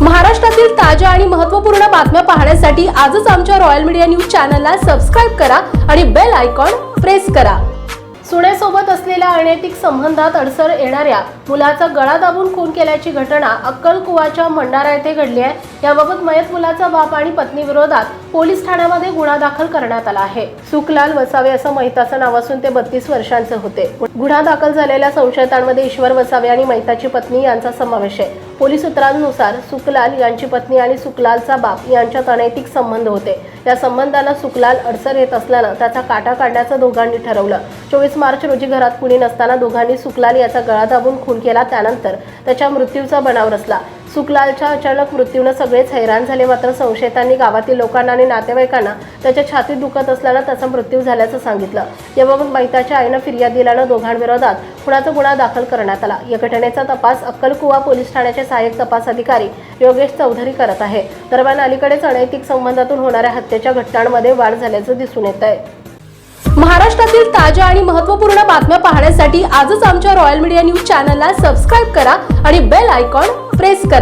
महाराष्ट्रातील ताज्या आणि महत्त्वपूर्ण बातम्या पाहण्यासाठी आजच आमच्या रॉयल मीडिया न्यूज चॅनलला सबस्क्राईब करा आणि बेल आयकॉन प्रेस करा. सुनेसोबत असलेल्या अनैतिक संबंधात अडसर येणाऱ्या मुलाचा गळा दाबून खून केल्याची घटना अक्कलकुवाच्या मंडारा येथे घडली आहे. याबाबत मयत मुलाचा बाप आणि पत्नी विरोधात पोलीस ठाण्यामध्ये गुन्हा दाखल करण्यात आला आहे. सुखलाल वसावे असं महिताचं नाव असून ते बत्तीस वर्षांचे होते. गुन्हा दाखल झालेल्या संशयितांमध्ये ईश्वर वसावे आणि महिताची पत्नी यांचा समावेश आहे. पोलीस सूत्रांनुसार सुखलाल यांची पत्नी आणि सुखलालचा बाप यांच्यात अनैतिक संबंध होते. या संबंधाला सुखलाल अडसर येत असल्यानं त्याचा काटा काढण्याचं दोघांनी ठरवलं. चोवीस मार्च रोजी घरात कुणी नसताना दोघांनी सुखलाल याचा गळा दाबून खून केला. त्यानंतर त्याच्या मृत्यूचा बनाव रचला. सुखलालच्या अचानक मृत्यूनं सगळेच हैराण झाले. मात्र संशयितांनी गावातील लोकांना आणि नातेवाईकांना त्याच्या छातीत दुखत असल्यानं त्याचा मृत्यू झाल्याचं सांगितलं. याबाबत मैताच्या आईनं फिर्याद दिल्यानं दोघांविरोधात खुणाचा गुन्हा दाखल करण्यात आला. या घटनेचा तपास अक्कलकुवा पोलीस ठाण्याचे सहाय्यक तपास अधिकारी योगेश चौधरी करत आहे. दरम्यान अलीकडेच अनैतिक संबंधातून होणाऱ्या हत्येच्या घटनांमध्ये वाढ झाल्याचं दिसून येत आहे. महाराष्ट्रातील ताज्या आणि महत्त्वपूर्ण बातम्या पाहण्यासाठी आजच आमच्या रॉयल मीडिया न्यूज चॅनलला सबस्क्राईब करा आणि बेल आयकॉन प्रेस करा.